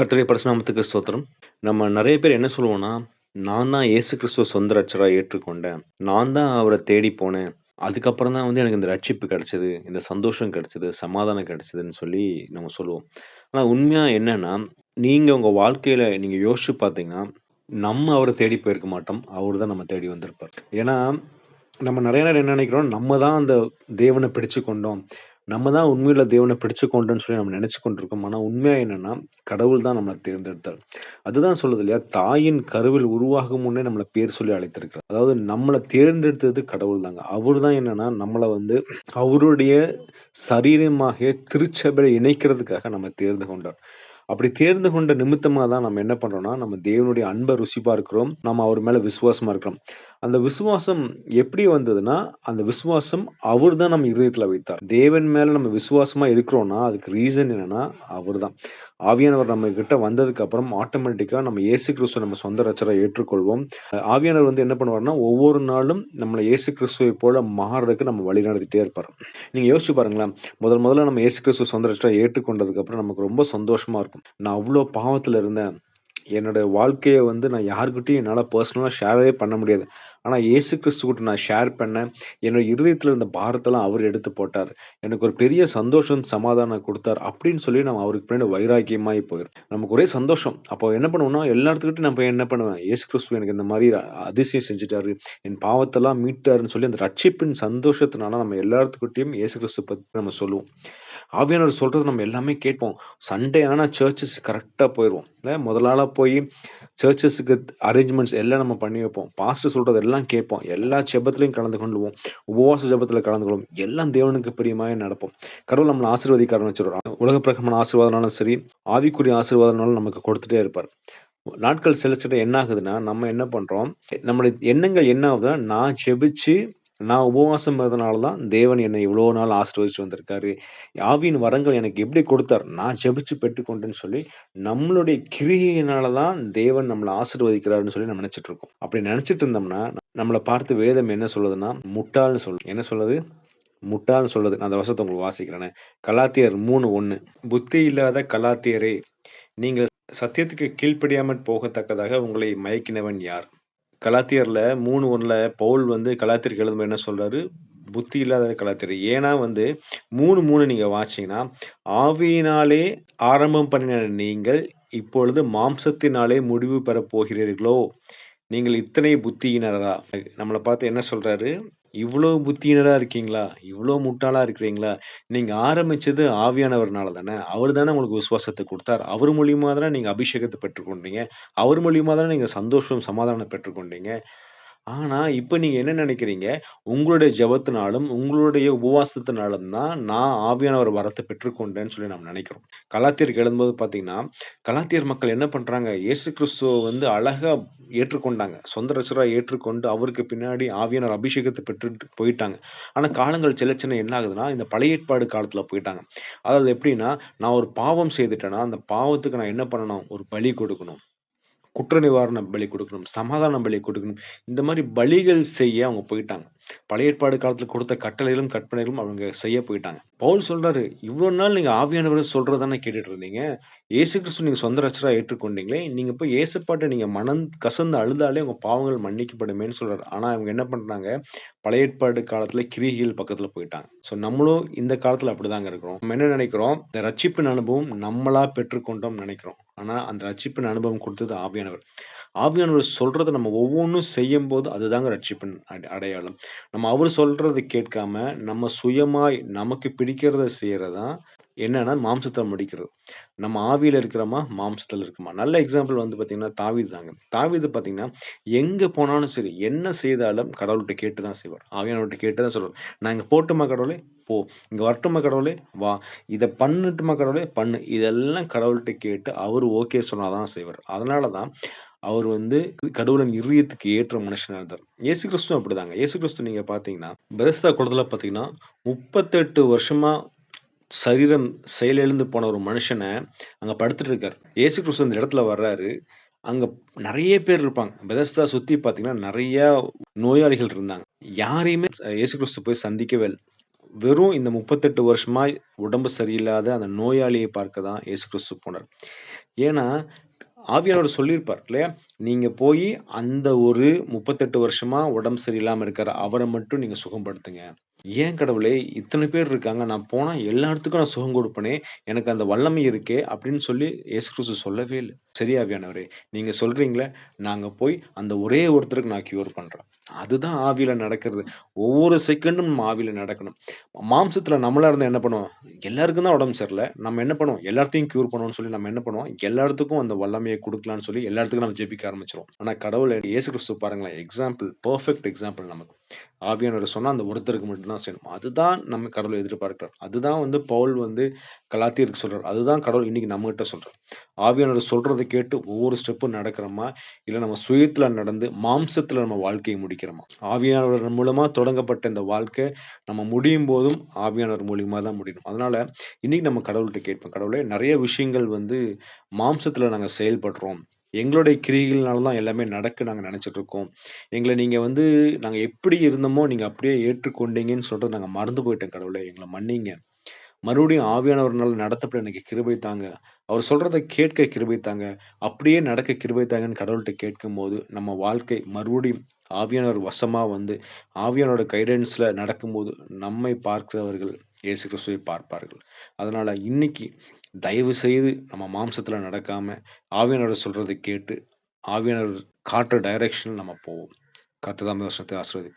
கர்த்தருடைய பரிசுநாமத்துக்கு ஸ்தோத்திரம். நம்ம நிறைய பேர் என்ன சொல்லுவோம்னா, நான் தான் ஏசு கிறிஸ்துவ சொந்த ரட்சகரா ஏற்றுக்கொண்டேன். நான் தான் அவரை தேடி போனேன். அதுக்கப்புறம் தான் வந்து எனக்கு இந்த ரட்சிப்பு கிடைச்சது. இந்த சந்தோஷம் கிடைச்சது. சமாதானம் கிடைச்சதுன்னு சொல்லி நம்ம சொல்லுவோம். ஆனால் உண்மையாக என்னன்னா, நீங்கள் உங்கள் வாழ்க்கையில் நீங்கள் யோசிச்சு பார்த்தீங்கன்னா, நம்ம அவரை தேடி போயிருக்க மாட்டோம். அவர் தான் நம்ம தேடி வந்திருப்பார். ஏன்னா, நம்ம நிறைய நேரம் என்ன நினைக்கிறோம் நம்ம தான் அந்த தேவனை பிடிச்சு கொண்டோம். நம்ம தான் உண்மையில தேவனை பிடிச்சு சொல்லி நம்ம நெனைச்சு கொண்டிருக்கோம். ஆனால் உண்மையா என்னன்னா, கடவுள் தான் நம்மள தேர்ந்தெடுத்தார். அதுதான் சொல்லுது இல்லையா, தாயின் கருவில் உருவாகும் முன்னே நம்மளை பேர் சொல்லி அழைத்திருக்கிறார். அதாவது நம்மளை தேர்ந்தெடுத்தது கடவுள் தாங்க. அவர் தான் என்னன்னா, நம்மளை வந்து அவருடைய சரீரமாக திருச்சபையில இணைக்கிறதுக்காக நம்ம தேர்ந்து கொண்டார். அப்படி தேர்ந்து கொண்ட நிமித்தமாக தான் நம்ம என்ன பண்றோம்னா, நம்ம தேவனுடைய அன்பை ருசி பார்க்கிறோம். நம்ம அவர் மேல விசுவாசமா இருக்கிறோம். அந்த விசுவாசம் எப்படி வந்ததுன்னா, அந்த விசுவாசம் அவர் தான் நம்ம இருதயத்தில் வைத்தார். தேவன் மேலே நம்ம விசுவாசமாக இருக்கிறோம்னா, அதுக்கு ரீசன் என்னன்னா, அவர்தான். ஆவியானவர் நம்ம கிட்ட வந்ததுக்கு அப்புறம் நம்ம ஏசு கிறிஸ்துவ நம்ம சொந்த ரச்சரை ஏற்றுக்கொள்வோம். ஆவியானவர் வந்து என்ன பண்ணுவார்னா ஒவ்வொரு நாளும் நம்மளை ஏசு கிறிஸ்துவை போல மாறுறதுக்கு நம்ம வழி நடத்திட்டே இருப்பார். நீங்கள் யோசிச்சு பாருங்களேன், முதல் முதல்ல நம்ம ஏசு கிறிஸ்துவ சொந்த ரச்சரை ஏற்றுக்கொண்டதுக்கப்புறம் நமக்கு ரொம்ப சந்தோஷமாக இருக்கும். நான் அவ்வளோ பாவத்தில் இருந்தேன். என்னோட வாழ்க்கையை வந்து நான் யாருக்கிட்டையும் என்னால் பர்சனலாக ஷேரே பண்ண முடியாது. ஆனால் இயேசு கிறிஸ்துகிட்ட நான் ஷேர் பண்ணேன். என்னோட இருதயத்தில் இருந்த பாரத்தெல்லாம் அவர் எடுத்து போட்டார். எனக்கு ஒரு பெரிய சந்தோஷம், சமாதானம் கொடுத்தார் அப்படின்னு சொல்லி நம்ம அவருக்கு பின்னாடி வைராக்கியமாகி போயிடும் நமக்கு ஒரே சந்தோஷம். அப்போ என்ன பண்ணுவோம்னா, எல்லா நம்ம நான் போய் என்ன பண்ணுவேன், இயேசு கிறிஸ்து எனக்கு இந்த மாதிரி அதிசயம் செஞ்சுட்டாரு. என் பாவத்தெல்லாம் மீட்டாருன்னு சொல்லி அந்த ரட்சிப்பின் சந்தோஷத்தினால நம்ம எல்லாத்துக்கிட்டையும் இயேசு கிறிஸ்துவ பற்றி நம்ம சொல்லுவோம். ஆவியானவர் சொல்கிறது நம்ம எல்லாமே கேட்போம். சண்டே ஆனால் சர்ச்சஸ் கரெக்டாக போயிடுவோம் இல்லை முதல் போய் சர்ச்சஸுக்கு அரேஞ்ச்மெண்ட்ஸ் எல்லாம் நம்ம பண்ணி வைப்போம். பாஸ்டர் சொல்கிறது எல்லாம் கேட்போம். எல்லா செபத்துலையும் கலந்து கொள்வோம். உபவாச ஜபத்தில் கலந்து கொள்வோம். எல்லாம் தேவனுக்கு பிரியமாக நடப்போம். கடவுள் நம்மளை ஆசீர்வதிக்காருன்னு வச்சுருவார். உலக பிரகாரமான ஆசீர்வாதனாலும் சரி, ஆவிக்குரிய ஆசீர்வாதனாலும் நமக்கு கொடுத்துட்டே இருப்பார். நாட்கள் செலுத்திட்டு என்ன ஆகுதுன்னா, நம்ம என்ன பண்ணுறோம் நம்மளுடைய எண்ணங்கள் என்ன ஆகுதுன்னா, நான் ஜெபிச்சு நான் உபவாசம் இருந்தனால தான் தேவன் என்னை இவ்வளோ நாள் ஆசீர்வதிச்சு வந்திருக்காரு. ஆவியின் வரங்கள் எனக்கு எப்படி கொடுத்தார்? நான் ஜெபிச்சு பெற்றுக்கொண்டேன்னு சொல்லி, நம்மளுடைய கிரியையினால தான் தேவன் நம்மளை ஆசீர்வதிக்கிறாருன்னு சொல்லி நம்ம நினச்சிட்டு இருக்கோம். அப்படி நினச்சிட்டு இருந்தோம்னா, நம்மளை பார்த்து வேதம் என்ன சொல்லுதுன்னா, முட்டாள்னு சொல்லு என்ன சொல்லுது? முட்டாள்னு சொல்லுது. நான் அந்த வசத்தை உங்களுக்கு வாசிக்கிறேனே. கலாத்தியர் 3:1 புத்தி இல்லாத கலாத்தியரே, நீங்கள் சத்தியத்துக்கு கீழ்ப்படியாமல் போகத்தக்கதாக உங்களை மயக்கினவன் யார்? கலாத்தியரில் மூணு ஒன்றில் பவுல் வந்து கலாத்தியருக்கு எழுதும்போது என்ன சொல்கிறாரு புத்தி இல்லாத கலாத்திரி ஏன்னா வந்து மூணு மூணு நீங்கள் வாசிச்சீங்கன்னா, ஆவியினாலே ஆரம்பம் பண்ணின நீங்கள் இப்பொழுது மாம்சத்தினாலே முடிவு பெறப் போகிறீர்களோ? நீங்கள் இத்தனை புத்தியினரா? நம்மளை பார்த்து என்ன சொல்கிறாரு இவ்வளோ புத்தியினரா இருக்கீங்களா? இவ்வளோ முட்டாளா இருக்கிறீங்களா? நீங்க ஆரம்பிச்சது ஆவியானவர்னால தானே. அவரு தானே உங்களுக்கு விசுவாசத்த குடுத்தார். அவர் மூலியமா தானே நீங்க அபிஷேகத்த பெற்றுக்கொண்டீங்க. அவர் மூலியமா தானே நீங்க சந்தோஷம், சமாதானம் பெற்றுக்கொண்டீங்க. ஆனா, இப்ப நீங்க என்ன நெனைக்கிறீங்க, உங்களுடைய ஜெபத்தினாலும், உங்களுடைய உபவாசத்தினாலும் தான் நான் ஆவியானவர் வரத்த பெற்றுக்கொண்டேன்னு சொல்லி நாம் நெனைக்கிறோம். கலாத்தியருக்கு எழுதும்போது பார்த்தீங்கன்னா, கலாத்தியர் மக்கள் என்ன பண்றாங்க, இயேசு கிறிஸ்துவ வந்து அழகா ஏற்றுக்கொண்டாங்க. சொந்த ரட்சகரா ஏற்றுக்கொண்டு அவருக்கு பின்னாடி ஆவியானவர் அபிஷேகத்த பெற்றுட்டு போயிட்டாங்க. ஆனா காலங்கள் செல்ல செல்ல என்ன ஆகுதுன்னா, இந்த பழைய ஏற்பாடு காலத்துல போயிட்டாங்க. அதாவது எப்படின்னா, நான் ஒரு பாவம் செய்துட்டேன்னா, அந்த பாவத்துக்கு நான் என்ன பண்ணணும்? ஒரு பலி கொடுக்கணும். குற்ற நிவாரண பலி கொடுக்கணும். சமாதான பலி கொடுக்கணும். இந்த மாதிரி பலிகள் செய்ய அவங்க போயிட்டாங்க. பழைய ஏற்பாடு காலத்தில் கொடுத்த கட்டளைகளும், கற்பனைகளும் அவங்க செய்ய போயிட்டாங்க. பவுல் சொல்றாரு, இவ்வளோ நாள் நீங்கள் ஆவியானவர் சொல்றத தானே கேட்டுட்டு இருந்தீங்க. ஏசு கிறிஸ்து நீங்கள் சொந்த ரட்சகரா ஏற்றுக்கொண்டீங்களே, நீங்கள் போய் ஏசுப்பாட்டை நீங்கள் மனம் கசந்து அழுதாலே உங்கள் பாவங்கள் மன்னிக்கப்படுமேன்னு" சொல்றாரு. ஆனால் இவங்க என்ன பண்றாங்க, பழைய ஏற்பாடு காலத்துல கிரிகள் பக்கத்தில் போயிட்டாங்க. ஸோ நம்மளும் இந்த காலத்தில் அப்படிதாங்க இருக்கிறோம். நம்ம என்ன நினைக்கிறோம் இந்த ரட்சிப்பின் அனுபவம் நம்மளா பெற்றுக்கொண்டோம்னு நினைக்கிறோம் ஆனால் அந்த ரட்சிப்பின் அனுபவம் கொடுத்தது ஆவியானவர். ஆவியானவர் சொல்கிறத நம்ம ஒவ்வொன்னும் செய்யும்போது அதுதாங்க ரட்சிப்பின் அட அடையாளம். நம்ம அவர் சொல்கிறத கேட்காம, நம்ம சுயமாய் நமக்கு பிடிக்கிறத செய்யறது தான் என்னன்னா மாம்சத்தில் முடிக்கிறது. நம்ம ஆவியில் இருக்கிறோமா, மாம்சத்தில் இருக்கோமா? நல்ல எக்ஸாம்பிள் வந்து பார்த்தீங்கன்னா, தாவீது தாங்க. தாவீது பார்த்தீங்கன்னா, எங்கே போனாலும் சரி, என்ன செய்தாலும் கடவுள்கிட்ட கேட்டு தான் செய்வார். ஆவியானவர்கிட்ட கேட்டு தான் சொல்லுவார். "நான் இங்கே போட்டுமா கடவுளே? போ. இங்கே வரட்டுமா கடவுளே? வா. இதை பண்ணட்டுமா கடவுளே? பண்ணு." இதெல்லாம் கடவுள்கிட்ட கேட்டு அவர் ஓகே சொன்னா தான் செய்வார். அதனால தான் அவர் வந்து கடவுளின் இருதயத்துக்கு ஏற்ற மனுஷனாக இருந்தார். இயேசு கிறிஸ்துவும் அப்படிதாங்க. இயேசு கிறிஸ்து நீங்கள் பார்த்தீங்கன்னா, பெதஸ்தா குடத்தில் பார்த்தீங்கன்னா, முப்பத்தெட்டு வருஷமாக சரீரம் செயலிழந்து போன ஒரு மனுஷனை அங்கே படுத்துட்டு இருக்கார் இயேசு கிறிஸ்து அந்த இடத்துல வர்றாரு. அங்கே நிறைய பேர் இருப்பாங்க. பெதஸ்தா சுற்றி பார்த்தீங்கன்னா, நிறையா நோயாளிகள் இருந்தாங்க. யாரையுமே இயேசு கிறிஸ்து போய் சந்திக்கவே இல்லை வெறும் இந்த 38 வருஷமா உடம்பு சரியில்லாத அந்த நோயாளியை பார்க்க தான் இயேசு கிறிஸ்து போனார். ஏன்னா, ஆவியானவர் சொல்லியிருப்பார் இல்லையா? நீங்கள் போய் அந்த ஒரு முப்பத்தெட்டு வருஷமாக உடம்பு சரியில்லாமல் இருக்கிற அவரை மட்டும் நீங்கள் சுகப்படுத்துங்க. ஏன் கடவுளே! இத்தனை பேர் இருக்காங்க. நான் போனால் எல்லா இடத்துக்கும் நான் சுகம் கொடுப்பனே எனக்கு அந்த வல்லமை இருக்கே! அப்படின்னு சொல்லி இயேசு கிறிஸ்து சொல்லவே இல்லை சரி ஆவியானவரே! சொல்கிறீங்களே நாங்கள் போய் அந்த ஒரே ஒருத்தருக்கு நான் க்யூர் பண்ணுறேன் அதுதான் ஆவியில நடக்கிறது. ஒவ்வொரு செகண்டும் நம்ம ஆவியில நடக்கணும். மாம்சத்துல நம்மளா இருந்தா என்ன பண்ணுவோம்? எல்லாருக்கும் தான் உடம்பு சரியில்ல. நம்ம என்ன பண்ணுவோம்? எல்லாத்தையும் க்யூர் பண்ணணும்னு சொல்லி நம்ம என்ன பண்ணுவோம்? எல்லாத்துக்கும் அந்த வல்லமையை கொடுக்கலாம்னு சொல்லி எல்லாத்துக்கும் நம்ம ஜெபிக்க ஆரம்பிச்சுருவோம். ஆனா கடவுள் இயேசு கிறிஸ்து பாருங்களேன், எக்ஸாம்பிள் பர்ஃபெக்ட் எக்ஸாம்பிள் நமக்கு. ஆவியானவர் சொன்னா அந்த ஒருத்தருக்கு மட்டும்தான் செய்யணும். அதுதான் நம்ம கடவுள் எதிர்பார்க்கிறார். அதுதான் வந்து பவுல் வந்து கலாத்தியருக்கு சொல்றார். அதுதான் கடவுள் இன்னைக்கு நம்மகிட்ட சொல்றார். ஆவியானவர் சொல்கிறத கேட்டு ஒவ்வொரு ஸ்டெப்பும் நடக்கிறோமா? இல்லை நம்ம சுயத்துல நடந்து மாம்சத்துல நம்ம வாழ்க்கையை முடிக்கும் ஆவியானவர் மூலமா தொடங்கப்பட்ட இந்த வாழ்க்கை நம்ம முடியும் போதும் ஆவியானவர் மூலியமா தான் முடியும். அதனால இன்னைக்கு நம்ம கடவுள்கிட்ட கேட்போம். கடவுளே நிறைய விஷயங்கள் வந்து மாம்சத்துல நாங்க செயல்படுறோம். எங்களுடைய கிரியைகள்னால தான் எல்லாமே நடக்கு நாங்கள் நினச்சிட்ருக்கோம் இருக்கோம். நீங்கள் வந்து நாங்கள் எப்படி இருந்தோமோ, நீங்கள் அப்படியே ஏற்றுக்கொண்டீங்கன்னு சொல்றத நாங்கள் மறந்து போயிட்டோம் கடவுளே! எங்களை மன்னிங்க. மறுபடியும் ஆவியானவர்னால நடத்தப்பட எனக்கு கிருபை தாங்க. அவர் சொல்கிறத கேட்க கிருபை தாங்க. அப்படியே நடக்க கிருபை தாங்கன்னு கடவுள்கிட்ட கேட்கும்போது, நம்ம வாழ்க்கை மறுபடியும் ஆவியானவர் வசமாக வந்து, ஆவியானோட கைடன்ஸில் நடக்கும்போது, நம்மை பார்க்கிறவர்கள் இயேசு கிறிஸ்துவை பார்ப்பார்கள். அதனால் இன்னைக்கு தயவு செய்து நம்ம மாம்சத்தில் நடக்காமல் ஆவியானவர் சொல்கிறத கேட்டு, ஆவியானவர் காட்டுற டைரக்ஷனில் நம்ம போவோம். கர்த்தர் வருஷத்தை வசனத்தை